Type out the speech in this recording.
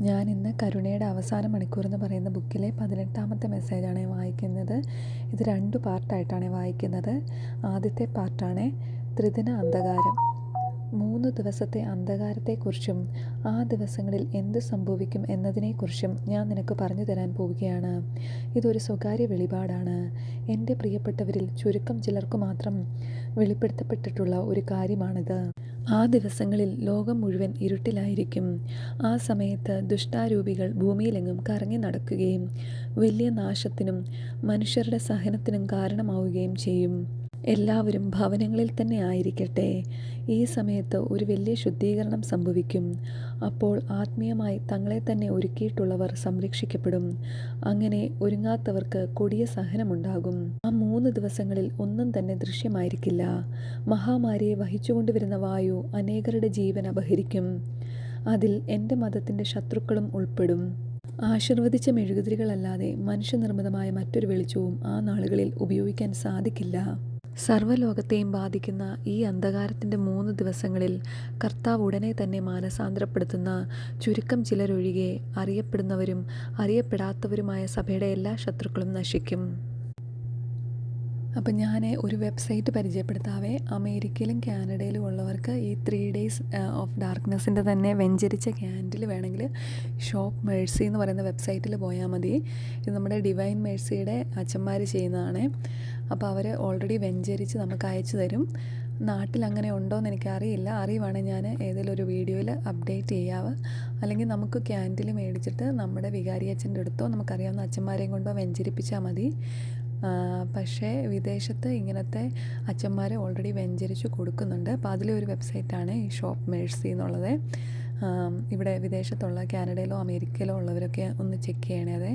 ഞാൻ ഇന്ന് കരുണയുടെ അവസാന മണിക്കൂർ എന്ന് പറയുന്ന ബുക്കിലെ പതിനെട്ടാമത്തെ മെസ്സേജാണ് വായിക്കുന്നത്. ഇത് രണ്ട് പാർട്ടായിട്ടാണ് വായിക്കുന്നത്. ആദ്യത്തെ പാർട്ടാണ് ത്രിദിന അന്ധകാരം. മൂന്ന് ദിവസത്തെ അന്ധകാരത്തെക്കുറിച്ചും ആ ദിവസങ്ങളിൽ എന്ത് സംഭവിക്കും എന്നതിനെക്കുറിച്ചും ഞാൻ നിനക്ക് പറഞ്ഞു തരാൻ പോവുകയാണ്. ഇതൊരു സ്വകാര്യ വെളിപാടാണ്. എന്റെ പ്രിയപ്പെട്ടവരിൽ ചുരുക്കം ചിലർക്ക് മാത്രം വെളിപ്പെടുത്തപ്പെട്ടിട്ടുള്ള ഒരു കാര്യമാണിത്. ആ ദിവസങ്ങളിൽ ലോകം മുഴുവൻ ഇരുട്ടിലായിരിക്കും. ആ സമയത്ത് ദുഷ്ടാരൂപികൾ ഭൂമിയിലെങ്ങും കറങ്ങി നടക്കുകയും വലിയ നാശത്തിനും മനുഷ്യരുടെ സഹനത്തിനും കാരണമാവുകയും ചെയ്യും. എല്ലാവരും ഭവനങ്ങളിൽ തന്നെ ആയിരിക്കട്ടെ. ഈ സമയത്ത് ഒരു വലിയ ശുദ്ധീകരണം സംഭവിക്കും. അപ്പോൾ ആത്മീയമായി തങ്ങളെ തന്നെ ഒരുക്കിയിട്ടുള്ളവർ സംരക്ഷിക്കപ്പെടും. അങ്ങനെ ഒരുങ്ങാത്തവർക്ക് കൊടിയ സഹനമുണ്ടാകും. ആ മൂന്ന് ദിവസങ്ങളിൽ ഒന്നും തന്നെ ദൃശ്യമായിരിക്കില്ല. മഹാമാരിയെ വഹിച്ചുകൊണ്ടുവരുന്ന വായു അനേകരുടെ ജീവൻ അപഹരിക്കും. അതിൽ എന്റെ മതത്തിന്റെ ശത്രുക്കളും ഉൾപ്പെടും. ആശീർവദിച്ച മെഴുകുതിരികളല്ലാതെ മനുഷ്യനിർമ്മിതമായ മറ്റൊരു വെളിച്ചവും ആ നാളുകളിൽ ഉപയോഗിക്കാൻ സാധിക്കില്ല. സർവലോകത്തെയും ബാധിക്കുന്ന ഈ അന്ധകാരത്തിന്റെ മൂന്ന് ദിവസങ്ങളിൽ കർത്താവ് ഉടനെ തന്നെ മാനസാന്തരപ്പെടുത്തുന്ന ചുരുക്കം ചിലരൊഴികെ അറിയപ്പെടുന്നവരും അറിയപ്പെടാത്തവരുമായ സഭയുടെ എല്ലാ ശത്രുക്കളും നശിക്കും. അപ്പം ഞാൻ ഒരു വെബ്സൈറ്റ് പരിചയപ്പെടുത്താവേ. അമേരിക്കയിലും കാനഡയിലും ഉള്ളവർക്ക് ഈ ത്രീ ഡേയ്സ് ഓഫ് ഡാർക്ക്നെസ്സിന്റെ തന്നെ വെഞ്ചരിച്ച ക്യാൻഡിൽ വേണമെങ്കിൽ ഷോപ്പ് മേഴ്സി എന്ന് പറയുന്ന വെബ്സൈറ്റിൽ പോയാൽ മതി. ഇത് നമ്മുടെ ഡിവൈൻ മേഴ്സിയുടെ അച്ഛന്മാർ ചെയ്യുന്നതാണ്. അപ്പോൾ അവർ ഓൾറെഡി വെഞ്ചരിച്ച് നമുക്ക് അയച്ചു തരും. നാട്ടിൽ അങ്ങനെ ഉണ്ടോ എന്ന് എനിക്കറിയില്ല. അറിയുവാണെങ്കിൽ ഞാൻ ഏതെങ്കിലും ഒരു വീഡിയോയിൽ അപ്ഡേറ്റ് ചെയ്യാവ്. അല്ലെങ്കിൽ നമുക്ക് ക്യാൻഡിൽ മേടിച്ചിട്ട് നമ്മുടെ വികാരി അച്ഛന്റെ അടുത്തോ നമുക്കറിയാവുന്ന അച്ഛന്മാരെയും കൊണ്ടോ വെഞ്ചരിപ്പിച്ചാൽ മതി. പക്ഷേ വിദേശത്ത് ഇങ്ങനത്തെ അച്ഛന്മാർ ഓൾറെഡി വെഞ്ചരിച്ച് കൊടുക്കുന്നുണ്ട്. അപ്പോൾ അതിലെ ഒരു വെബ്സൈറ്റാണ് ഈ ഷോപ്പ് മേഴ്സി എന്നുള്ളത്. ഇവിടെ വിദേശത്തുള്ള കാനഡയിലോ അമേരിക്കയിലോ ഉള്ളവരൊക്കെ ഒന്ന് ചെക്ക് ചെയ്യണേ